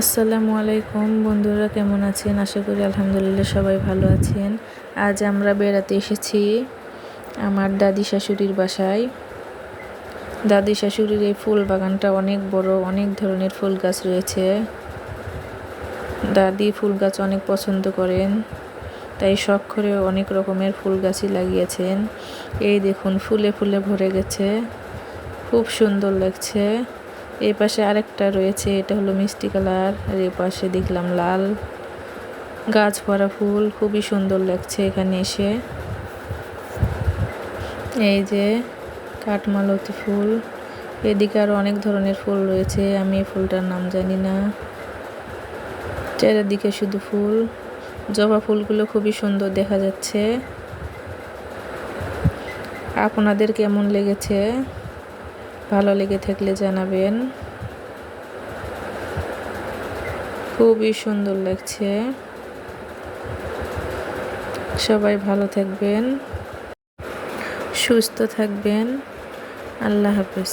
আসসালামু আলাইকুম। বন্ধুরা কেমন আছেন? আশা করি আলহামদুলিল্লাহ সবাই ভালো আছেন। আজ আমরা বেড়াতে এসেছি আমার দাদি শাশুড়ির বাসায়। দাদি শাশুড়ির এই ফুল বাগানটা অনেক বড়, অনেক ধরনের ফুল গাছ রয়েছে। দাদি ফুল গাছ অনেক পছন্দ করেন, তাই শখ করে অনেক রকমের ফুল গাছই লাগিয়েছেন। এই দেখুন, ফুলে ফুলে ভরে গেছে। খুব সুন্দর লাগছে। এই পাশে আরেকটা রয়েছে, এটা হলো মিষ্টি কালার, আর এই পাশে দেখলাম লাল গাছ ভরা ফুল, খুবই সুন্দর লাগছে এখানে এসে। এই যে কাঠমালতি ফুল, এদিকে আরও অনেক ধরনের ফুল রয়েছে, আমি এই ফুলটার নাম জানি না। চারিদিকে শুধু ফুল, জবা ফুলগুলো খুবই সুন্দর দেখা যাচ্ছে। আপনাদের কেমন লেগেছে? ভালো লেগে থাকলে জানাবেন। খুবই সুন্দর লাগছে। সবাই ভালো থাকবেন সুস্থ থাকবেন। আল্লাহ হাফিজ।